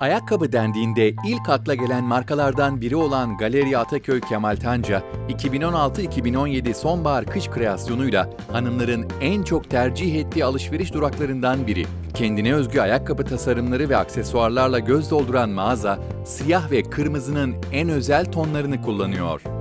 Ayakkabı dendiğinde ilk akla gelen markalardan biri olan Galeri Ataköy Kemal Tanca, 2016-2017 sonbahar-kış kreasyonuyla hanımların en çok tercih ettiği alışveriş duraklarından biri. Kendine özgü ayakkabı tasarımları ve aksesuarlarla göz dolduran mağaza, siyah ve kırmızının en özel tonlarını kullanıyor.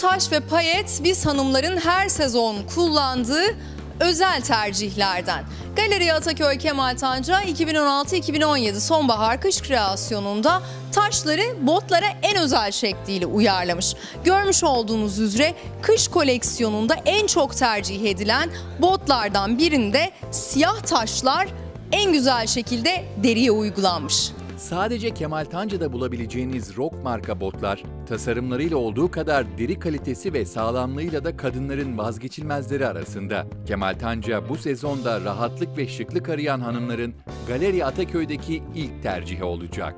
Taş ve payet biz hanımların her sezon kullandığı özel tercihlerden. Galeri Ataköy Kemal Tanca 2016-2017 sonbahar kış kreasyonunda taşları botlara en özel şekliyle uyarlamış. Görmüş olduğunuz üzere kış koleksiyonunda en çok tercih edilen botlardan birinde siyah taşlar en güzel şekilde deriye uygulanmış. Sadece Kemal Tanca'da bulabileceğiniz rock marka botlar, tasarımlarıyla olduğu kadar deri kalitesi ve sağlamlığıyla da kadınların vazgeçilmezleri arasında. Kemal Tanca bu sezonda rahatlık ve şıklık arayan hanımların Galeri Ataköy'deki ilk tercihi olacak.